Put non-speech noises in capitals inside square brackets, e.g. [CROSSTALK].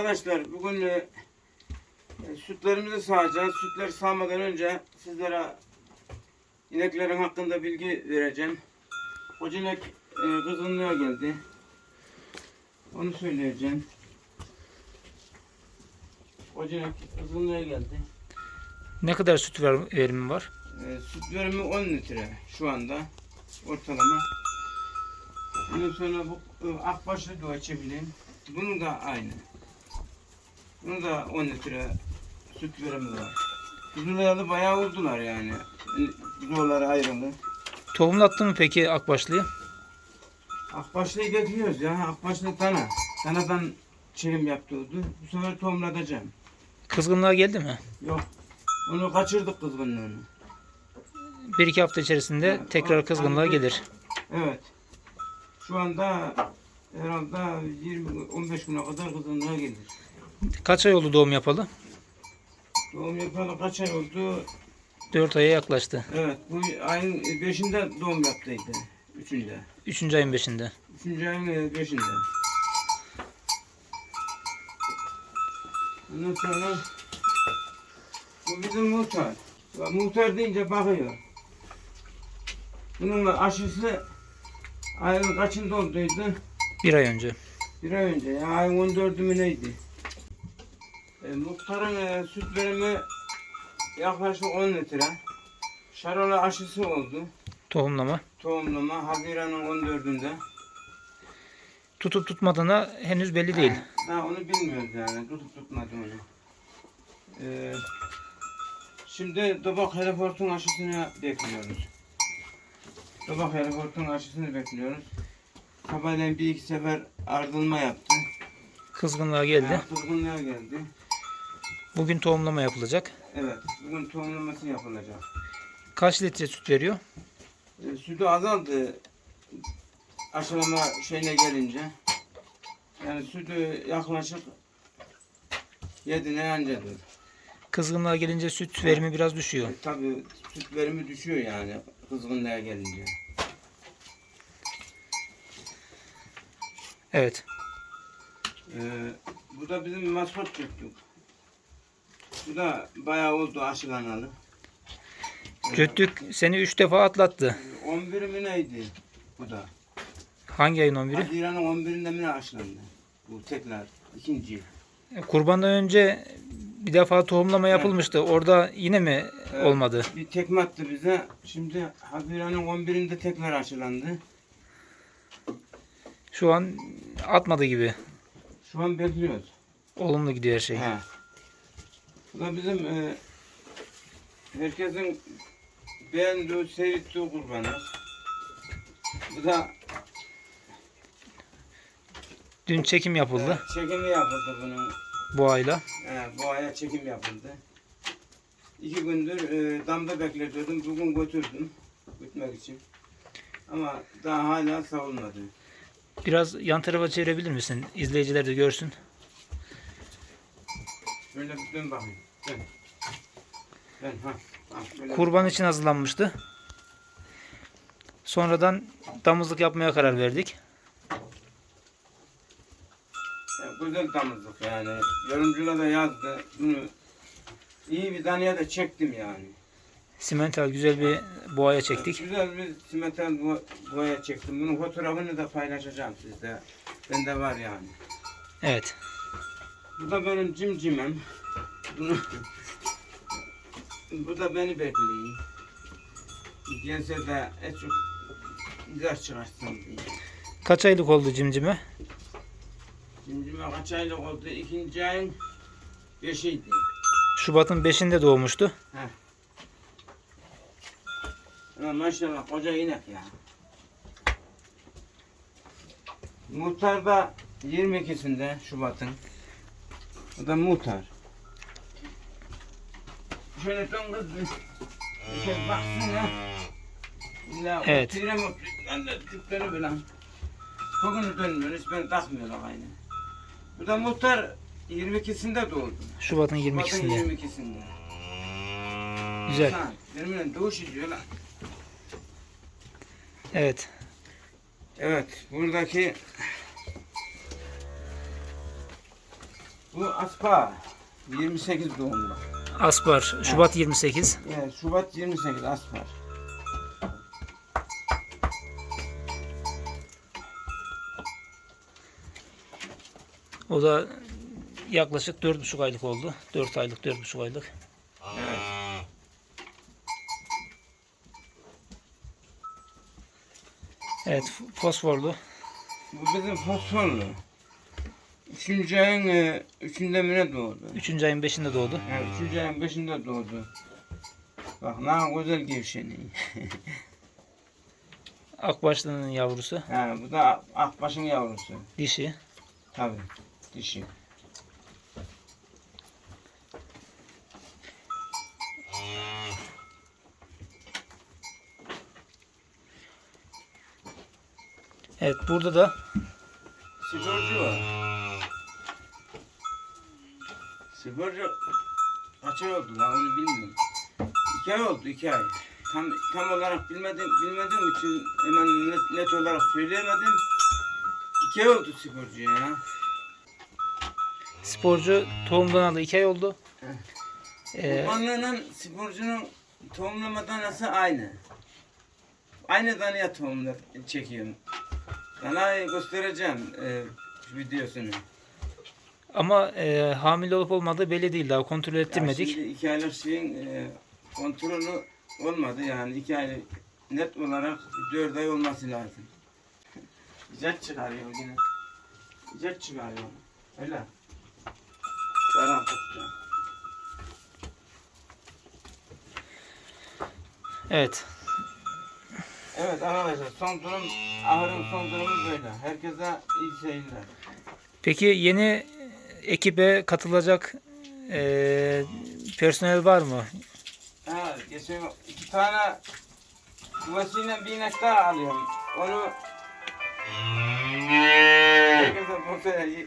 Arkadaşlar bugün e, e, sütlerimizi sağacağız. Sütler sağmadan önce sizlere ineklerin hakkında bilgi vereceğim. Koca inek e, kızgınlığa geldi. Onu söyleyeceğim. Koca inek kızgınlığa geldi. Ne kadar süt ver, verimi var? E, süt verimi 10 litre şu anda ortalama. Ondan sonra bu e, akbaşlı dua çiftliğim. Bunun da aynı. Bunun da 10 litre süt verimi var. Kuzuları bayağı oldular yani. Kuzuları ayrılı. Tohumlattın mı peki akbaşlıyı? Akbaşlıyı bekliyoruz ya. Akbaşlı dana. Danadan çekim yaptırdı. Bu sefer tohumlatacağım. Kızgınlığa geldi mi? Yok. Onu kaçırdık kızgınlığını. Bir iki hafta içerisinde Evet, tekrar kızgınlığa anladım. gelir. Evet. Şu anda herhalde 20-15 güne kadar kızgınlığa gelir. Kaç ay oldu doğum yapalı? Doğum yapalı kaç ay oldu? 4 aya yaklaştı. Evet. Bu ayın 5'inde doğum yaptıydı. 3'ünde. 3. ayın 5'inde. 3. ayın 5'inde. Ondan sonra bu bizim muhtar. Muhtar deyince bakıyor. Bunun aşısı ayın kaçında olduydu? Bir ay önce. Bir ay önce ya ayın 14'ü mü neydi? E, muhtarın e, süt verimi yaklaşık 10 litre. Şarola aşısı oldu. Tohumlama. Tohumlama Haziran'ın 14'ünde. Tutup tutmadığına henüz belli değil. Ha, onu bilmiyoruz yani. Tutup tutmadı onu. Ee, şimdi Dobak Heliport'un aşısını bekliyoruz. Dobak Heliport'un aşısını bekliyoruz. Sabahleyin bir iki sefer ardılma yaptı. Kızgınlığa geldi. Ha, Kızgınlığa geldi. Bugün tohumlama yapılacak. Evet. Bugün tohumlaması yapılacak. Kaç litre süt veriyor? Ee, sütü azaldı. Aşılama şeyine gelince. Yani sütü yaklaşık 7'ne ancadır. Kızgınlığa gelince süt verimi biraz düşüyor. E, tabii süt verimi düşüyor yani kızgınlığa gelince. Evet. Ee, bu da bizim maskot çöktük. Bu da bayağı oldu aşılanalı. Cöttük seni 3 defa atlattı. 11 mi neydi bu da? Hangi ayın 11'i? Haziran'ın 11'inde mi ne aşılandı? Bu tekrar ikinci. Kurbandan önce bir defa tohumlama yapılmıştı. Orada yine mi Evet. olmadı? Bir tekme attı bize. Şimdi Haziran'ın 11'inde tekrar aşılandı. Şu an atmadı gibi. Şu an bekliyoruz. Olumlu gidiyor her şey. He. Bu da bizim e, herkesin beğendiği, seyrettiği kurbanımız. Bu da Dün çekim yapıldı e, çekimi yapıldı bunun. bu ayla. E, bu aya çekim yapıldı. İki gündür e, damda bekletiyordum. Bugün götürdüm. Gitmek için. Ama daha hala savulmadı. Biraz yan tarafa çevirebilir misin? İzleyiciler de görsün. Şöyle bir dön bakayım. Dön. Dön ha. ha şöyle. Kurban için hazırlanmıştı. Sonradan damızlık yapmaya karar verdik. Ya, güzel damızlık yani. Yorumcuna da yazdı. Bunu iyi bir taneye de çektim yani. Simental güzel bir boğaya çektik. Güzel bir simetal bo- boya çektim. Bunun fotoğrafını da paylaşacağım sizde. Bende var yani. Evet. Bu da benim cimcimem. Bunu bu da beni bekliyor. Gelse de en çok ilaç çıkarsın diye. Kaç aylık oldu cimcime? Cimcime kaç aylık oldu? İkinci ayın beşiydi. Şubat'ın 5'inde doğmuştu. Ama maşallah koca inek ya. Muhtar da 22'sinde Şubat'ın. O da muhtar. Şöyle dön kız bir. Şey baksın ya. İlla Evet. evet. mutlu. Ben de Türkleri bilen. Bugünü dönmüyor. Hiç beni takmıyorlar aynı. Bu da muhtar 22'sinde doğdu. Şubat'ın Şubat'ın 22'sinde. 22'sinde. Güzel. Ha, benimle doğuş ediyor lan. Evet. Evet, buradaki Bu Aspa 28 doğumlu. Aspar Şubat 28. Evet, Şubat 28 Aspar. O da yaklaşık 4,5 aylık oldu. 4 aylık 4,5 aylık. Evet. Evet fosforlu. Bu bizim fosforlu. Üçüncü ayın e, üçünde mi ne doğdu? 3. ayın 5'inde doğdu. Evet, üçüncü ayın beşinde doğdu. Bak ne güzel gevşeniyor. [LAUGHS] Akbaşlı'nın yavrusu. ha, bu da akbaşın yavrusu. Dişi. Tabii. Dişi. Evet burada da Sigorcu var. Sigorcu kaç ay oldu lan onu bilmiyorum. İki ay oldu iki ay. Tam, tam olarak bilmedim, bilmediğim için hemen net, net olarak söyleyemedim. İki ay oldu sigorcu ya. sporcu tohumdan aldı 2 ay oldu. Ee, Kurbanlığının sporcunun tohumlama danası aynı. Aynı danaya tohumlar çekiyorum. Danayı göstereceğim e, videosunu. Ama e, hamile olup olmadığı belli değil daha kontrol ettirmedik. şimdi iki aylık şeyin e, kontrolü olmadı yani iki ay net olarak dört ay olması lazım. [LAUGHS] İcat çıkarıyor yine. İcat çıkarıyor. Öyle. Karan tutacağım. Evet. Evet arkadaşlar son durum ahırın son durumu böyle. Herkese iyi seyirler. Peki yeni ekibe katılacak e, personel var mı? Ha, geçen iki tane yuvasıyla bir inek daha alıyorum. Onu herkese bu sene